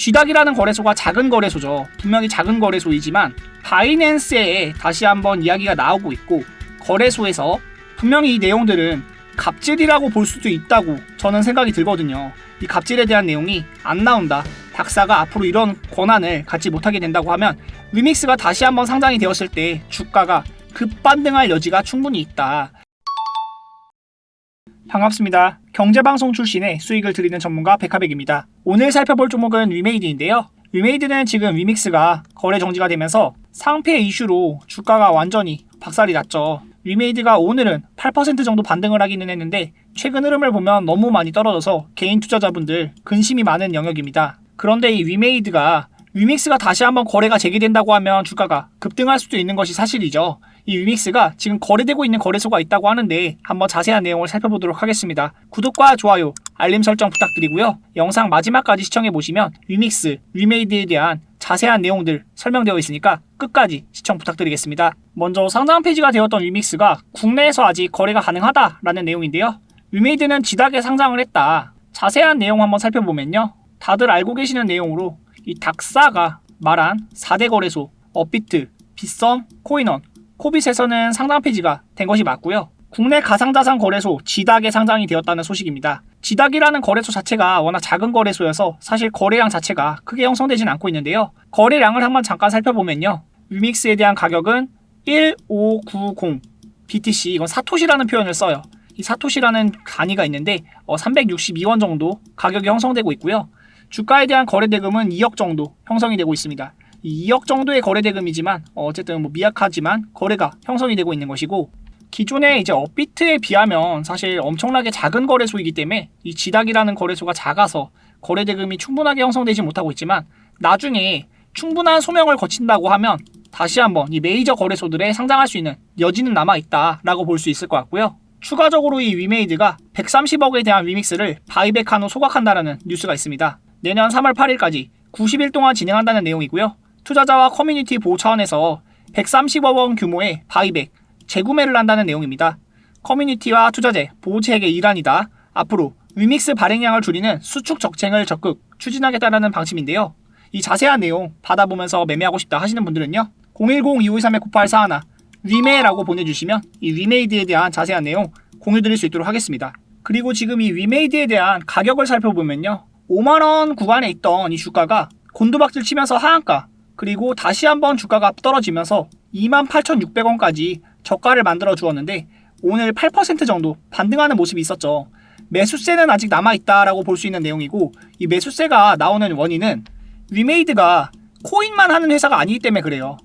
쥐닥이라는 거래소가 작은 거래소죠. 분명히 작은 거래소이지만 바이낸스에 다시 한번 이야기가 나오고 있고 거래소에서 분명히 이 내용들은 갑질이라고 볼 수도 있다고 저는 생각이 들거든요. 이 갑질에 대한 내용이 안 나온다. 박사가 앞으로 이런 권한을 갖지 못하게 된다고 하면 위믹스가 다시 한번 상장이 되었을 때 주가가 급반등할 여지가 충분히 있다. 반갑습니다. 경제방송 출신의 수익을 드리는 전문가 백하백입니다. 오늘 살펴볼 종목은 위메이드인데요. 위메이드는 지금 위믹스가 거래 정지가 되면서 상패 이슈로 주가가 완전히 박살이 났죠. 위메이드가 오늘은 8% 정도 반등을 하기는 했는데 최근 흐름을 보면 너무 많이 떨어져서 개인 투자자분들 근심이 많은 영역입니다. 그런데 이 위메이드가 위믹스가 다시 한번 거래가 재개된다고 하면 주가가 급등할 수도 있는 것이 사실이죠. 이 위믹스가 지금 거래되고 있는 거래소가 있다고 하는데 한번 자세한 내용을 살펴보도록 하겠습니다. 구독과 좋아요, 알림 설정 부탁드리고요. 영상 마지막까지 시청해 보시면 위믹스, 위메이드에 대한 자세한 내용들 설명되어 있으니까 끝까지 시청 부탁드리겠습니다. 먼저 상장 페이지가 되었던 위믹스가 국내에서 아직 거래가 가능하다라는 내용인데요. 위메이드는 지닥에 상장을 했다. 자세한 내용 한번 살펴보면요. 다들 알고 계시는 내용으로 이 닥사가 말한 4대 거래소 업비트, 빗썸, 코인원, 코빗에서는 상장 페이지가 된 것이 맞고요. 국내 가상자산 거래소 지닥에 상장이 되었다는 소식입니다. 지닥이라는 거래소 자체가 워낙 작은 거래소여서 사실 거래량 자체가 크게 형성되진 않고 있는데요. 거래량을 한번 잠깐 살펴보면요. 위믹스에 대한 가격은 1590 BTC 이건 사토시라는 표현을 써요. 이 사토시라는 단위가 있는데 어, 362원 정도 가격이 형성되고 있고요. 주가에 대한 거래 대금은 2억 정도 형성이 되고 있습니다. 이 2억 정도의 거래 대금이지만 어, 어쨌든 뭐 미약하지만 거래가 형성이 되고 있는 것이고 기존의 이제 업비트에 비하면 사실 엄청나게 작은 거래소이기 때문에 이 지닥이라는 거래소가 작아서 거래 대금이 충분하게 형성되지 못하고 있지만 나중에 충분한 소명을 거친다고 하면 다시 한번 이 메이저 거래소들에 상장할 수 있는 여지는 남아 있다라고 볼 수 있을 것 같고요. 추가적으로 이 위메이드가 130억에 대한 위믹스를 바이백한 후 소각한다라는 뉴스가 있습니다. 내년 3월 8일까지 90일 동안 진행한다는 내용이고요. 투자자와 커뮤니티 보호 차원에서 130억 원 규모의 바이백, 재구매를 한다는 내용입니다. 커뮤니티와 투자재 보호 체계의 일환이다. 앞으로 위믹스 발행량을 줄이는 수축 적쟁을 적극 추진하겠다는 방침인데요. 이 자세한 내용 받아보면서 매매하고 싶다 하시는 분들은요. 010-2523-9841 위메라고 보내주시면 이 위메이드에 대한 자세한 내용 공유 드릴 수 있도록 하겠습니다. 그리고 지금 이 위메이드에 대한 가격을 살펴보면요. 5만원 구간에 있던 이 주가가 곤두박질 치면서 하한가 그리고 다시 한번 주가가 떨어지면서 28,600원까지 저가를 만들어 주었는데 오늘 8% 정도 반등하는 모습이 있었죠. 매수세는 아직 남아있다라고 볼 수 있는 내용이고 이 매수세가 나오는 원인은 위메이드가 코인만 하는 회사가 아니기 때문에 그래요.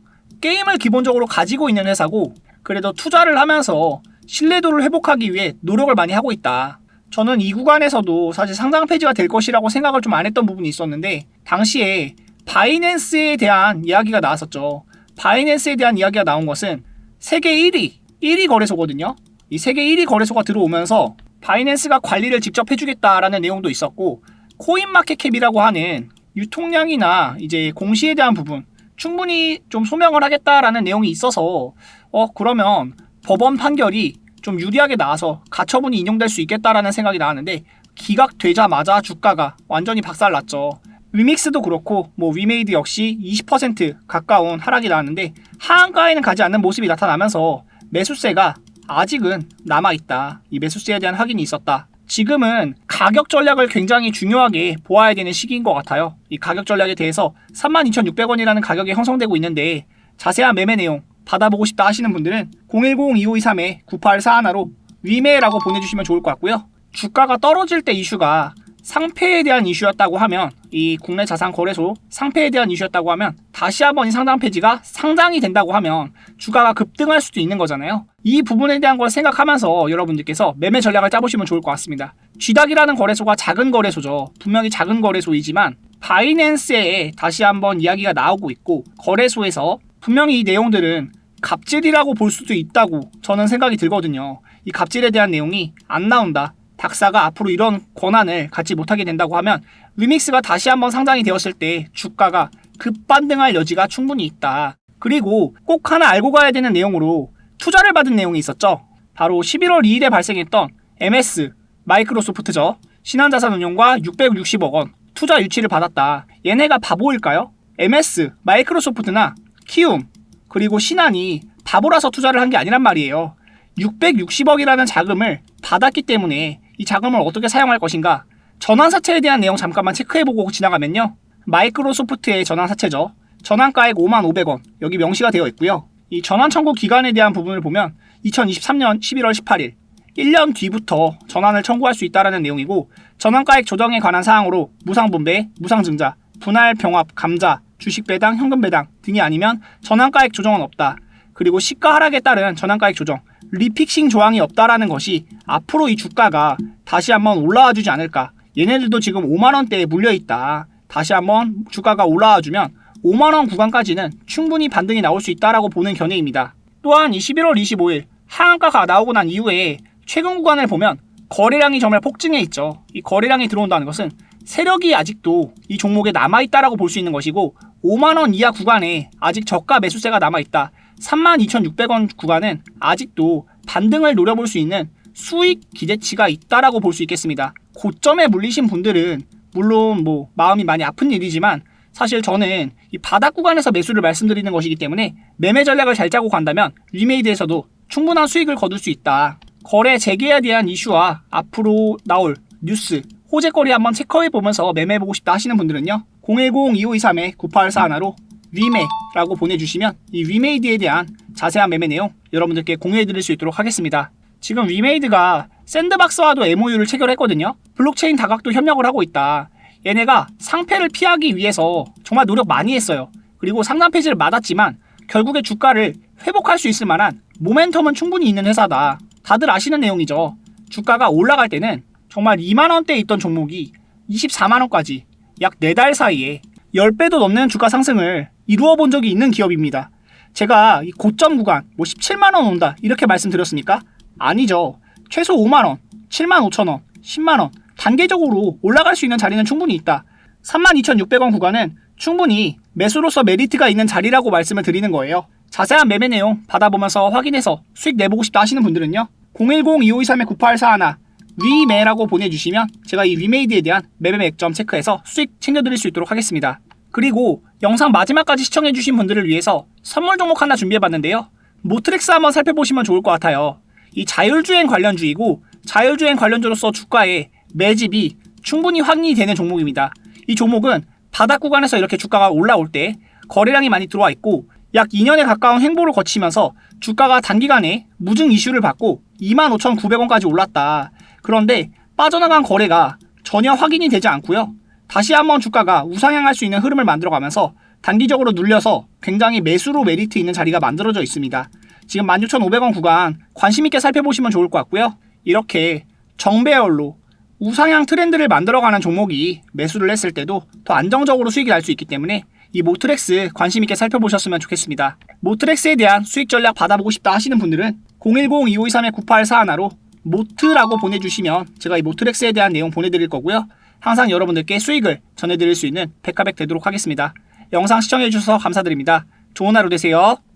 게임을 기본적으로 가지고 있는 회사고 그래도 투자를 하면서 신뢰도를 회복하기 위해 노력을 많이 하고 있다. 저는 이 구간에서도 사실 상장 폐지가 될 것이라고 생각을 좀 안 했던 부분이 있었는데 당시에 바이낸스에 대한 이야기가 나왔었죠. 바이낸스에 대한 이야기가 나온 것은 세계 1위, 1위 거래소거든요. 이 세계 1위 거래소가 들어오면서 바이낸스가 관리를 직접 해주겠다라는 내용도 있었고 코인마켓캡이라고 하는 유통량이나 이제 공시에 대한 부분 충분히 좀 소명을 하겠다라는 내용이 있어서 어 그러면 법원 판결이 좀 유리하게 나와서 가처분이 인용될 수 있겠다라는 생각이 나왔는데 기각되자마자 주가가 완전히 박살났죠. 위믹스도 그렇고 뭐 위메이드 역시 20% 가까운 하락이 나왔는데 하한가에는 가지 않는 모습이 나타나면서 매수세가 아직은 남아있다. 이 매수세에 대한 확인이 있었다. 지금은 가격 전략을 굉장히 중요하게 보아야 되는 시기인 것 같아요. 이 가격 전략에 대해서 32,600원이라는 가격이 형성되고 있는데 자세한 매매 내용 받아보고 싶다 하시는 분들은 010-2523-9841로 위매라고 보내주시면 좋을 것 같고요. 주가가 떨어질 때 이슈가 상패에 대한 이슈였다고 하면 이 국내 자산 거래소 상패에 대한 이슈였다고 하면 다시 한번 이 상장 폐지가 상장이 된다고 하면 주가가 급등할 수도 있는 거잖아요. 이 부분에 대한 걸 생각하면서 여러분들께서 매매 전략을 짜보시면 좋을 것 같습니다. 쥐닥이라는 거래소가 작은 거래소죠. 분명히 작은 거래소이지만 바이낸스에 다시 한번 이야기가 나오고 있고 거래소에서 분명히 이 내용들은 갑질이라고 볼 수도 있다고 저는 생각이 들거든요. 이 갑질에 대한 내용이 안 나온다. 닥사가 앞으로 이런 권한을 갖지 못하게 된다고 하면 위믹스가 다시 한번 상장이 되었을 때 주가가 급반등할 여지가 충분히 있다. 그리고 꼭 하나 알고 가야 되는 내용으로 투자를 받은 내용이 있었죠. 바로 11월 2일에 발생했던 MS 마이크로소프트죠. 신한자산운용과 660억 원 투자 유치를 받았다. 얘네가 바보일까요? MS, 마이크로소프트나 키움, 그리고 신한이 바보라서 투자를 한 게 아니란 말이에요. 660억이라는 자금을 받았기 때문에 이 자금을 어떻게 사용할 것인가? 전환사채에 대한 내용 잠깐만 체크해보고 지나가면요. 마이크로소프트의 전환사채죠. 전환가액 5만 500원 여기 명시가 되어 있고요. 이 전환 청구 기간에 대한 부분을 보면 2023년 11월 18일 1년 뒤부터 전환을 청구할 수 있다라는 내용이고 전환가액 조정에 관한 사항으로 무상분배, 무상증자, 분할 병합, 감자, 주식 배당, 현금 배당 등이 아니면 전환가액 조정은 없다. 그리고 시가 하락에 따른 전환가액 조정, 리픽싱 조항이 없다라는 것이 앞으로 이 주가가 다시 한번 올라와 주지 않을까. 얘네들도 지금 5만 원대에 물려 있다. 다시 한번 주가가 올라와 주면 5만 원 구간까지는 충분히 반등이 나올 수 있다라고 보는 견해입니다. 또한 이 11월 25일 하한가가 나오고 난 이후에 최근 구간을 보면 거래량이 정말 폭증해 있죠. 이 거래량이 들어온다는 것은 세력이 아직도 이 종목에 남아 있다라고 볼 수 있는 것이고 5만 원 이하 구간에 아직 저가 매수세가 남아 있다. 32,600원 구간은 아직도 반등을 노려볼 수 있는 수익 기대치가 있다라고 볼 수 있겠습니다. 고점에 물리신 분들은 물론 뭐 마음이 많이 아픈 일이지만 사실 저는 이 바닥 구간에서 매수를 말씀드리는 것이기 때문에 매매 전략을 잘 짜고 간다면 리메이드에서도 충분한 수익을 거둘 수 있다. 거래 재개에 대한 이슈와 앞으로 나올 뉴스, 호재거리 한번 체크해 보면서 매매해 보고 싶다 하시는 분들은요. 010-2523-9841로 위메라고 보내주시면 이 위메이드에 대한 자세한 매매 내용 여러분들께 공유해 드릴 수 있도록 하겠습니다. 지금 위메이드가 샌드박스와도 MOU를 체결했거든요. 블록체인 다각도 협력을 하고 있다. 얘네가 상패를 피하기 위해서 정말 노력 많이 했어요. 그리고 상단 폐지를 맞았지만 결국에 주가를 회복할 수 있을 만한 모멘텀은 충분히 있는 회사다. 다들 아시는 내용이죠. 주가가 올라갈 때는 정말 2만 원대에 있던 종목이 24만 원까지 약 4달 사이에 10배도 넘는 주가 상승을 이루어 본 적이 있는 기업입니다. 제가 이 고점 구간 뭐 17만 원 온다 이렇게 말씀드렸습니까? 아니죠. 최소 5만 원, 7만 5천 원, 10만 원 단계적으로 올라갈 수 있는 자리는 충분히 있다. 32,600원 구간은 충분히 매수로서 메리트가 있는 자리라고 말씀을 드리는 거예요. 자세한 매매 내용 받아보면서 확인해서 수익 내보고 싶다 하시는 분들은요. 010-2523-9841 위매라고 보내주시면 제가 이 위메이드에 대한 매매 맥점 체크해서 수익 챙겨드릴 수 있도록 하겠습니다. 그리고 영상 마지막까지 시청해주신 분들을 위해서 선물 종목 하나 준비해봤는데요. 모트렉스 한번 살펴보시면 좋을 것 같아요. 이 자율주행 관련주이고 자율주행 관련주로서 주가의 매집이 충분히 확인이 되는 종목입니다. 이 종목은 바닥 구간에서 이렇게 주가가 올라올 때 거래량이 많이 들어와 있고 약 2년에 가까운 횡보를 거치면서 주가가 단기간에 무증 이슈를 받고 25,900원까지 올랐다. 그런데 빠져나간 거래가 전혀 확인이 되지 않고요. 다시 한번 주가가 우상향할 수 있는 흐름을 만들어가면서 단기적으로 눌려서 굉장히 매수로 메리트 있는 자리가 만들어져 있습니다. 지금 16,500원 구간 관심 있게 살펴보시면 좋을 것 같고요. 이렇게 정배열로 우상향 트렌드를 만들어가는 종목이 매수를 했을 때도 더 안정적으로 수익이 날 수 있기 때문에 이 모트렉스 관심 있게 살펴보셨으면 좋겠습니다. 모트렉스에 대한 수익 전략 받아보고 싶다 하시는 분들은 010-2523-9841로 모트라고 보내주시면 제가 이 모트렉스에 대한 내용 보내드릴 거고요. 항상 여러분들께 수익을 전해드릴 수 있는 백화백 되도록 하겠습니다. 영상 시청해주셔서 감사드립니다. 좋은 하루 되세요.